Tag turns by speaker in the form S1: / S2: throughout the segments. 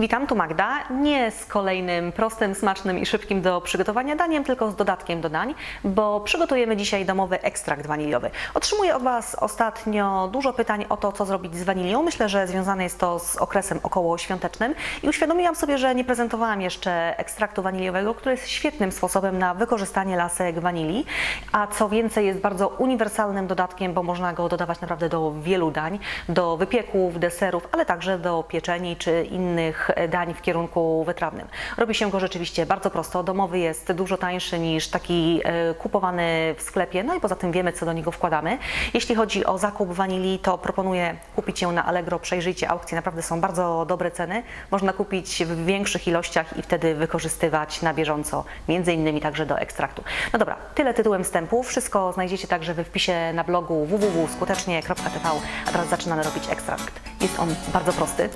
S1: Witam, tu Magda. Nie z kolejnym prostym, smacznym i szybkim do przygotowania daniem, tylko z dodatkiem do dań, bo przygotujemy dzisiaj domowy ekstrakt waniliowy. Otrzymuję od Was ostatnio dużo pytań o to, co zrobić z wanilią. Myślę, że związane jest to z okresem okołoświątecznym i uświadomiłam sobie, że nie prezentowałam jeszcze ekstraktu waniliowego, który jest świetnym sposobem na wykorzystanie lasek wanilii, a co więcej jest bardzo uniwersalnym dodatkiem, bo można go dodawać naprawdę do wielu dań, do wypieków, deserów, ale także do pieczeni czy innych dań w kierunku wytrawnym. Robi się go rzeczywiście bardzo prosto. Domowy jest dużo tańszy niż taki e, kupowany w sklepie, no i poza tym wiemy, co do niego wkładamy. Jeśli chodzi o zakup wanilii, to proponuję kupić ją na Allegro. Przejrzyjcie aukcje, naprawdę są bardzo dobre ceny. Można kupić w większych ilościach i wtedy wykorzystywać na bieżąco, między innymi także do ekstraktu. No dobra, tyle tytułem wstępu. Wszystko znajdziecie także we wpisie na blogu www.skutecznie.tv, a teraz zaczynamy robić ekstrakt. Jest on bardzo prosty.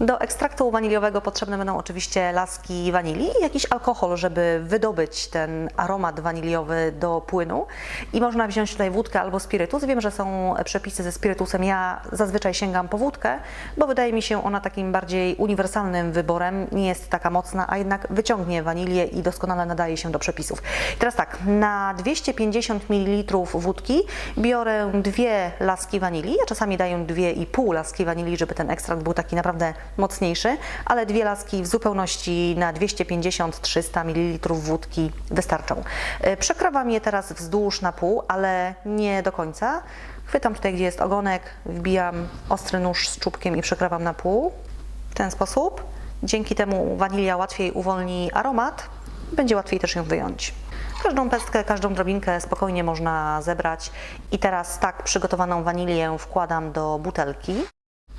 S1: Do ekstraktu waniliowego potrzebne będą oczywiście laski wanilii i jakiś alkohol, żeby wydobyć ten aromat waniliowy do płynu. I można wziąć tutaj wódkę albo spirytus. Wiem, że są przepisy ze spirytusem. Ja zazwyczaj sięgam po wódkę, bo wydaje mi się ona takim bardziej uniwersalnym wyborem. Nie jest taka mocna, a jednak wyciągnie wanilię i doskonale nadaje się do przepisów. I teraz tak, na 250 ml wódki biorę dwie laski wanilii. Ja czasami daję dwie i pół laski wanilii, żeby ten ekstrakt był taki naprawdę mocniejszy, ale dwie laski w zupełności na 250-300 ml wódki wystarczą. E, Przekrawam je teraz wzdłuż na pół, ale nie do końca. Chwytam tutaj, gdzie jest ogonek, wbijam ostry nóż z czubkiem i przekrawam na pół. W ten sposób. Dzięki temu wanilia łatwiej uwolni aromat, będzie łatwiej też ją wyjąć. Każdą pestkę, każdą drobinkę spokojnie można zebrać. I teraz tak przygotowaną wanilię wkładam do butelki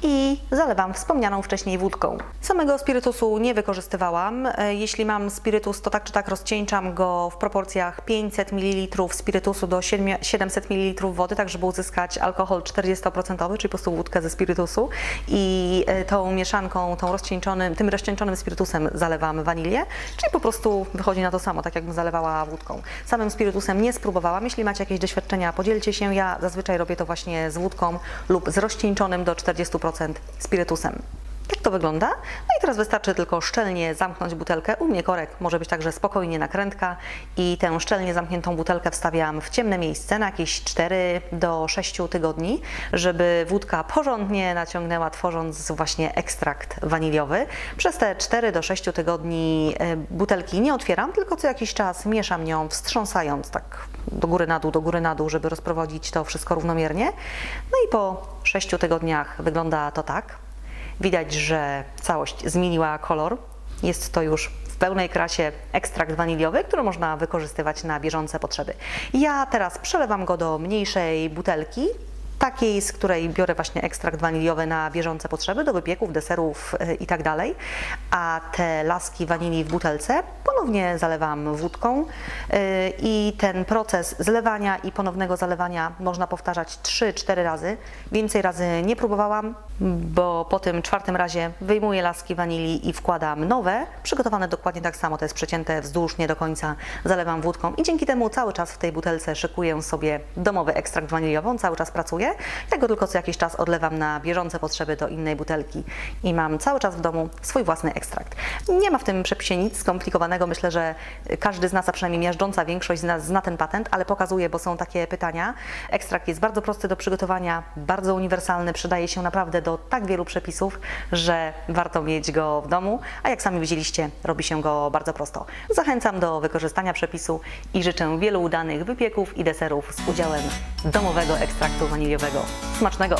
S1: i zalewam wspomnianą wcześniej wódką. Samego spirytusu nie wykorzystywałam. E, Jeśli mam spirytus, to tak czy tak rozcieńczam go w proporcjach 500 ml spirytusu do 7 700 ml wody, tak żeby uzyskać alkohol 40%, czyli po prostu wódkę ze spirytusu. I e, tą mieszanką, tą rozcieńczonym, tym rozcieńczonym spirytusem zalewam wanilię, czyli po prostu wychodzi na to samo, tak jakbym zalewała wódką. Samym spirytusem nie spróbowałam. Jeśli macie jakieś doświadczenia, podzielcie się. Ja zazwyczaj robię to właśnie z wódką lub z rozcieńczonym do 40% spirytusem. Tak to wygląda. No i teraz wystarczy tylko szczelnie zamknąć butelkę. U mnie korek może być także spokojnie nakrętka i tę szczelnie zamkniętą butelkę wstawiam w ciemne miejsce na jakieś 4 do 6 tygodni, żeby wódka porządnie naciągnęła, tworząc właśnie ekstrakt waniliowy. Przez te 4 do 6 tygodni e, butelki nie otwieram, tylko co jakiś czas mieszam nią, wstrząsając tak do góry na dół, do góry na dół, żeby rozprowadzić to wszystko równomiernie. No i po 6 tygodniach wygląda to tak. Widać, że całość zmieniła kolor. Jest to już w pełnej krasie ekstrakt waniliowy, który można wykorzystywać na bieżące potrzeby. Ja teraz przelewam go do mniejszej butelki, takiej, z której biorę właśnie ekstrakt waniliowy na bieżące potrzeby, do wypieków, deserów y, i tak. A te laski wanilii w butelce ponownie zalewam wódką y, i ten proces zlewania i ponownego zalewania można powtarzać 3-4 razy. Więcej razy nie próbowałam, bo po tym czwartym razie wyjmuję laski wanilii i wkładam nowe, przygotowane dokładnie tak samo, to jest przecięte wzdłuż, nie do końca, zalewam wódką i dzięki temu cały czas w tej butelce szykuję sobie domowy ekstrakt waniliowy, cały czas pracuje. Ja go tylko co jakiś czas odlewam na bieżące potrzeby do innej butelki i mam cały czas w domu swój własny ekstrakt. Nie ma w tym przepisie nic skomplikowanego, myślę, że każdy z nas, a przynajmniej miażdżąca większość z nas zna ten patent, ale pokazuję, bo są takie pytania. Ekstrakt jest bardzo prosty do przygotowania, bardzo uniwersalny, przydaje się naprawdę do tak wielu przepisów, że warto mieć go w domu, a jak sami widzieliście, robi się go bardzo prosto. Zachęcam do wykorzystania przepisu i życzę wielu udanych wypieków i deserów z udziałem domowego ekstraktu waniliowego. Smacznego!